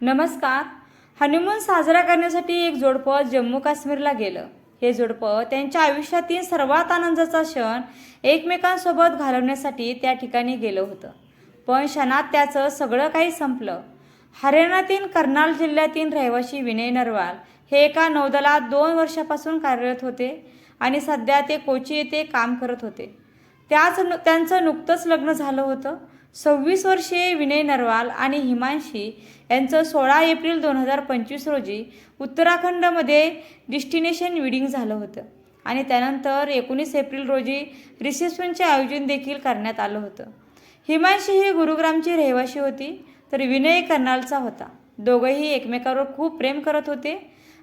नमस्कार. हनीमून साजरा करण्यासाठी एक जोडपं जम्मू काश्मीरला गेलं. हे जोडपं त्यांच्या आयुष्यातील सर्वात आनंदाचा क्षण एकमेकांसोबत घालवण्यासाठी त्या ठिकाणी गेलं होतं. पण क्षणात त्याचं सगळं काही संपलं. हरियाणातील कर्नाल जिल्ह्यातील रहिवासी विनय नरवाल हे एका नौदलात दोन वर्षापासून कार्यरत होते आणि सध्या ते कोची येथे काम करत होते. त्याच नु त्यांचं नुकतंच लग्न झालं होतं. सव्वीस वर्षीय विनय नरवाल आणि हिमांशी यांचं सोळा एप्रिल दोन हजार पंचवीस रोजी उत्तराखंडमध्ये डिस्टिनेशन विडिंग झालं होतं. आणि त्यानंतर एकोणीस एप्रिल रोजी रिसेप्शनचे आयोजन देखील करण्यात आलं होतं. हिमांशी ही गुरुग्रामची रहिवाशी होती तर विनय कर्नालचा होता. दोघंही एकमेकावर खूप प्रेम करत होते.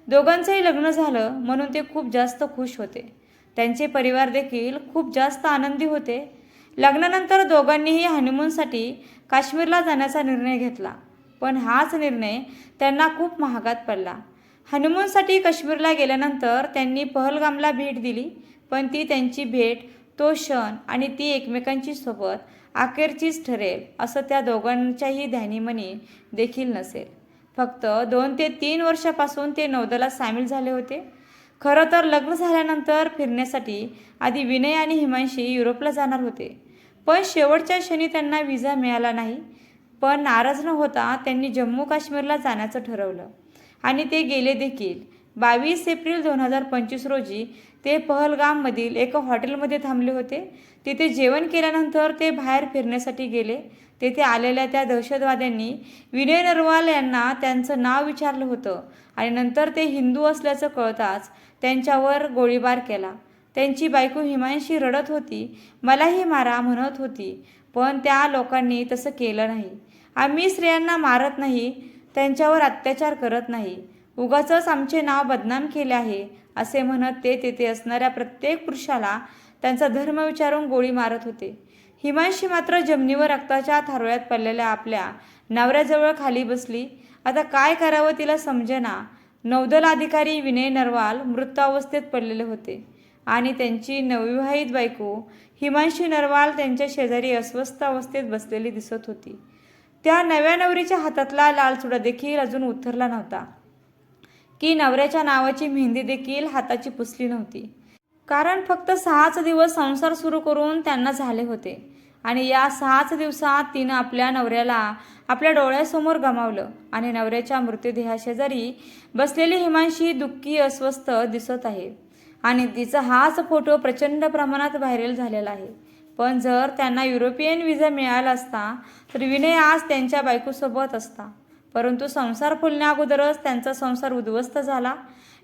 दोघांचंही लग्न झालं म्हणून ते खूप जास्त खुश होते. त्यांचे परिवार देखील खूप जास्त आनंदी होते. लग्नानंतर दोघांनीही हनीमूनसाठी काश्मीरला जाण्याचा निर्णय घेतला. पण हाच निर्णय त्यांना खूप महागात पडला. हनीमूनसाठी काश्मीरला गेल्यानंतर त्यांनी पहलगामला भेट दिली पण ती त्यांची भेट तो क्षण आणि ती एकमेकांची सोबत अखेरचीच ठरेल असं त्या दोघांच्याही ध्यानीमनी देखील नसेल. फक्त दोन ते तीन वर्षापासून ते नौदलात सामील झाले होते. खरं तर लग्न झाल्यानंतर फिरण्यासाठी आधी विनय आणि हिमांशी युरोपला जाणार होते. पण शेवटच्या क्षणी त्यांना विजा मिळाला नाही. पण नाराज न होता त्यांनी जम्मू काश्मीरला जाण्याचं ठरवलं. आणि ते गेले देखील. बावीस एप्रिल दोन हजार पंचवीस रोजी ते पहलगाममधील एका हॉटेलमध्ये थांबले होते. तिथे जेवण केल्यानंतर ते बाहेर फिरण्यासाठी गेले. तेथे आलेल्या त्या दहशतवाद्यांनी विनय नरवाल यांना त्यांचं नाव विचारलं होतं आणि नंतर ते हिंदू असल्याचं कळताच त्यांच्यावर गोळीबार केला. त्यांची बायको हिमांशी रडत होती. मलाही मारा म्हणत होती पण त्या लोकांनी तसं केलं नाही. आम्ही स्त्रियांना मारत नाही त्यांच्यावर अत्याचार करत नाही. उगाचंच आमचे नाव बदनाम केले आहे असे म्हणत ते तेथे असणाऱ्या प्रत्येक पुरुषाला त्यांचा धर्म विचारून गोळी मारत होते. हिमांशी मात्र जमिनीवर रक्ताच्या थारोळ्यात पडलेल्या आपल्या नवऱ्याजवळ खाली बसली. आता काय करावं तिला समजेना. नौदल अधिकारी विनय नरवाल मृतावस्थेत पडलेले होते. आणि त्यांची नवविवाहित बायको हिमांशी नरवाल त्यांच्या शेजारी अस्वस्थ अवस्थेत बसलेली दिसत होती. त्या नव्या नवरीच्या हातातला लाल चुडा देखील अजून उतरला नव्हता. की नवऱ्याच्या नावाची मेहंदी देखील हाताची पुसली नव्हती. कारण फक्त सहाच दिवस संसार सुरू करून त्यांना झाले होते. आणि या सहाच दिवसात तिनं आपल्या नवऱ्याला आपल्या डोळ्यासमोर गमावलं आणि नवऱ्याच्या मृतदेहाशेजारी बसलेली हिमांशी दुःखी अस्वस्थ दिसत आहे. आणि तिचा हाच फोटो प्रचंड प्रमाणात व्हायरल झालेला आहे. पण जर त्यांना युरोपियन विजा मिळाला असता तर विनय आज त्यांच्या बायकोसोबत असता. परंतु संसार फुलण्या अगोदरच त्यांचा संसार उद्ध्वस्त झाला.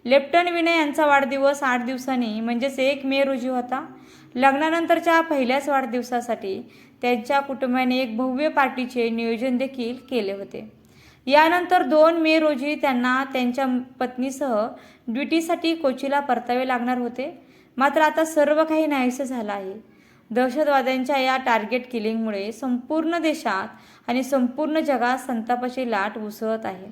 लेफ्टन विनय यांचा वाढदिवस आठ दिवसांनी म्हणजेच एक मे रोजी होता. लग्नानंतरच्या पहिल्याच वाढदिवसासाठी त्यांच्या कुटुंबाने एक भव्य पार्टीचे नियोजन देखील केले होते. यानंतर दोन मे रोजी त्यांना त्यांच्या पत्नीसह ड्युटीसाठी कोचीला परतावे लागणार होते. मात्र आता सर्व काही नाहीसं झालं आहे. दहशतवाद्यांच्या या टार्गेट किलिंगमुळे संपूर्ण देशात आणि संपूर्ण जगात संतापाची लाट उसळत आहे.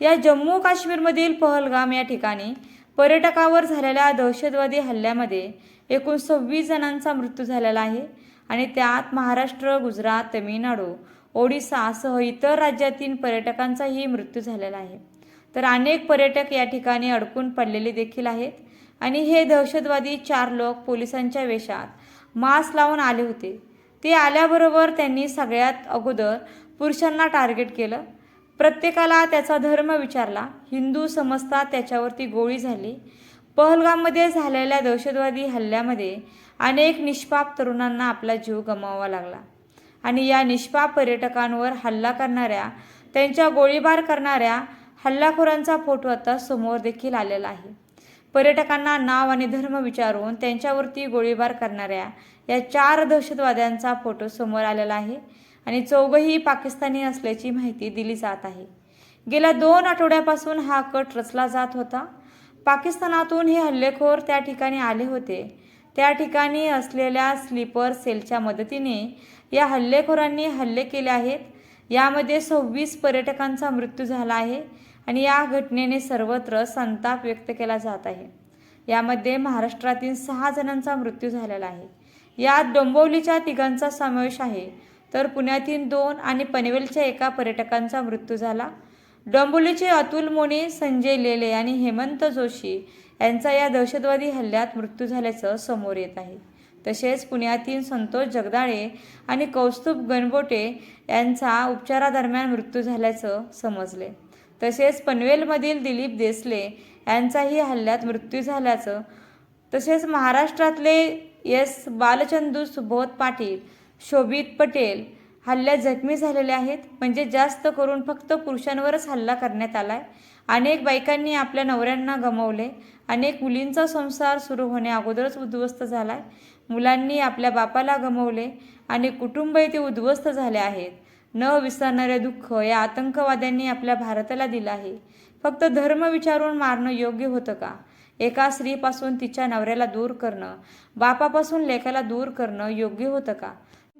या जम्मू काश्मीरमधील पहलगाम या ठिकाणी पर्यटकावर झालेल्या दहशतवादी हल्ल्यामध्ये एकूण सव्वीस जणांचा मृत्यू झालेला आहे आणि त्यात महाराष्ट्र गुजरात तमिळनाडू ओडिसासह इतर राज्यातील पर्यटकांचाही मृत्यू झालेला आहे. तर अनेक पर्यटक या ठिकाणी अडकून पडलेले देखील आहेत आणि हे दहशतवादी चार लोक पोलिसांच्या वेशात मास्क लावून आले होते. ते आल्याबरोबर त्यांनी सगळ्यात अगोदर पुरुषांना टार्गेट केलं. प्रत्येकाला त्याचा धर्म विचारला. हिंदू समजता त्याच्यावरती गोळी झाली. पहलगाममध्ये झालेल्या दहशतवादी हल्ल्यामध्ये अनेक निष्पाप तरुणांना आपला जीव गमावा लागला. आणि या निष्पाप पर्यटकांवर हल्ला करणाऱ्या त्यांच्या गोळीबार करणाऱ्या हल्लाखोरांचा फोटो आता समोर देखील आलेला आहे. पर्यटकांना नाव आणि धर्म विचारून त्यांच्यावरती गोळीबार करणाऱ्या या चार दहशतवाद्यांचा फोटो समोर आलेला आहे आणि चौघही पाकिस्तानी असल्याची माहिती दिली जात आहे. गेल्या दोन आठवड्यापासून हा कट रचला जात होता. पाकिस्तानातून हे हल्लेखोर त्या ठिकाणी आले होते त्या ठिकाणी असलेल्या स्लीपर सेलच्या मदतीने या हल्लेखोरांनी हल्ले केले आहेत. यामध्ये सव्वीस पर्यटकांचा मृत्यू झाला आहे आणि या घटनेने सर्वत्र संताप व्यक्त केला जात आहे. यामध्ये महाराष्ट्रातील सहा जणांचा मृत्यू झालेला आहे. यात डोंबवलीच्या तिघांचा समावेश आहे. तर पुण्यातील दोन आणि पनवेलच्या एका पर्यटकांचा मृत्यू झाला. डोंबोलीचे अतुल मोने संजय लेले आणि हेमंत जोशी यांचा या दहशतवादी हल्ल्यात मृत्यू झाल्याचं समोर येत आहे. तसेच पुण्यातील संतोष जगदाळे आणि कौस्तुभ गणबोटे यांचा उपचारादरम्यान मृत्यू झाल्याचं समजले. तसेच पनवेलमधील दिलीप देसले यांचाही हल्ल्यात मृत्यू झाल्याचं तसेच महाराष्ट्रातले एस. बालचंदू सुबोध पाटील शोभित पटेल हल्ल्यात जखमी झालेले आहेत. म्हणजे जास्त करून फक्त पुरुषांवरच हल्ला करण्यात आलाय. अनेक बायकांनी आपल्या नवऱ्यांना गमावले. अनेक मुलींचा संसार सुरू होण्याअगोदरच अगोदरच उद्ध्वस्त आहे मुलांनी आपल्या बापाला गमावले आणि कुटुंब ते उद्ध्वस्त झाले आहेत. न विसरणारे दुःख या आतंकवाद्यांनी आपल्या भारताला दिलं आहे. फक्त धर्म विचारून मारणं योग्य होतं का? एका स्त्रीपासून तिच्या नवऱ्याला दूर करणं बापापासून लेखाला दूर करणं योग्य होतं का?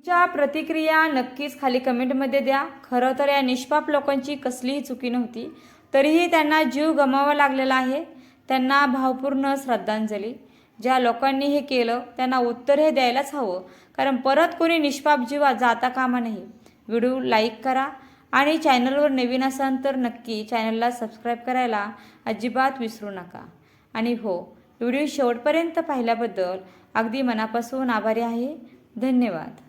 तुमच्या प्रतिक्रिया नक्कीच खाली कमेंटमध्ये द्या. खरं तर या निष्पाप लोकांची कसलीही चुकी नव्हती तरीही त्यांना जीव गमावा लागलेला आहे. त्यांना भावपूर्ण श्रद्धांजली. ज्या लोकांनी हे केलं त्यांना उत्तर हे द्यायलाच हवं. कारण परत कोणी निष्पाप जीवा जाता कामा नाही व्हिडिओ लाईक करा आणि चॅनलवर नवीन असाल तर नक्की चॅनलला सबस्क्राईब करायला अजिबात विसरू नका. आणि हो व्हिडिओ शेवटपर्यंत पाहिल्याबद्दल अगदी मनापासून आभारी आहे. धन्यवाद.